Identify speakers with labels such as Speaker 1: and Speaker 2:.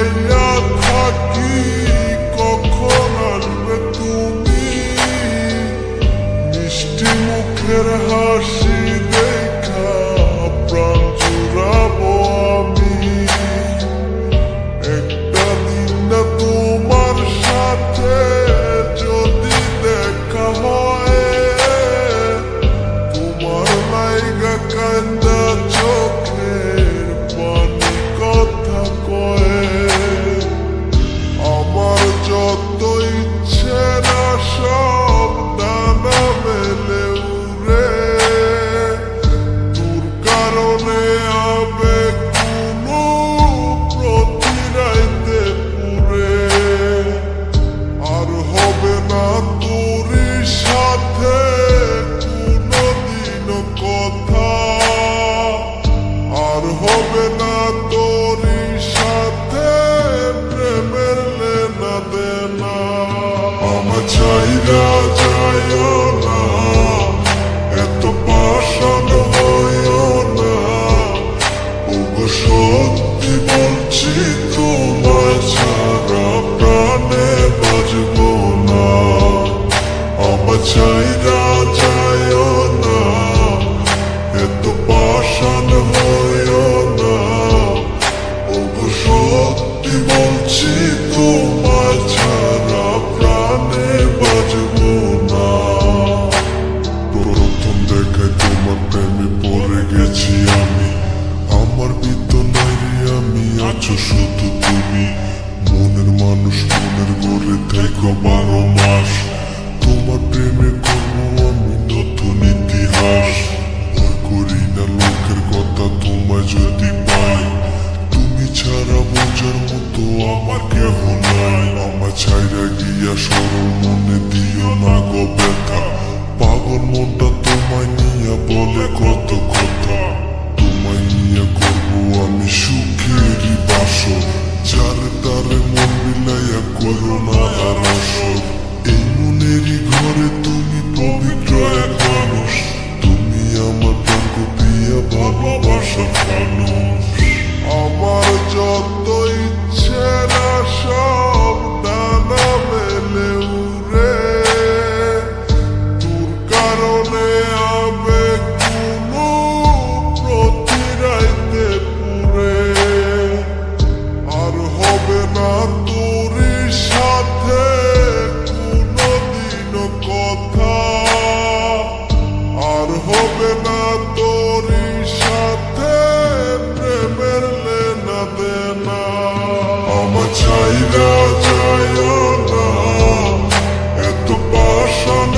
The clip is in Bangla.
Speaker 1: I know তোর সাথে কোনদিন কথা আর হবে না তোর সাথে প্রেমের লেনা দেনা। আমার চাইরা চাইও না, এত পাশান হইও না। ওগো সত্যি বলছি আছো শুধু তুমি, মনের মানুষ মনের ঘরে থাকো বারো মাস। তোমার প্রেমে কোনো আমি নতুন ইতিহাস। করি না লোকের কথা তোমায় যদি পাই। তুমি ছাড়া বোঝার মতো আমার কেহ নাই। আমার ছাইরা গিয়া সরল মনে ocean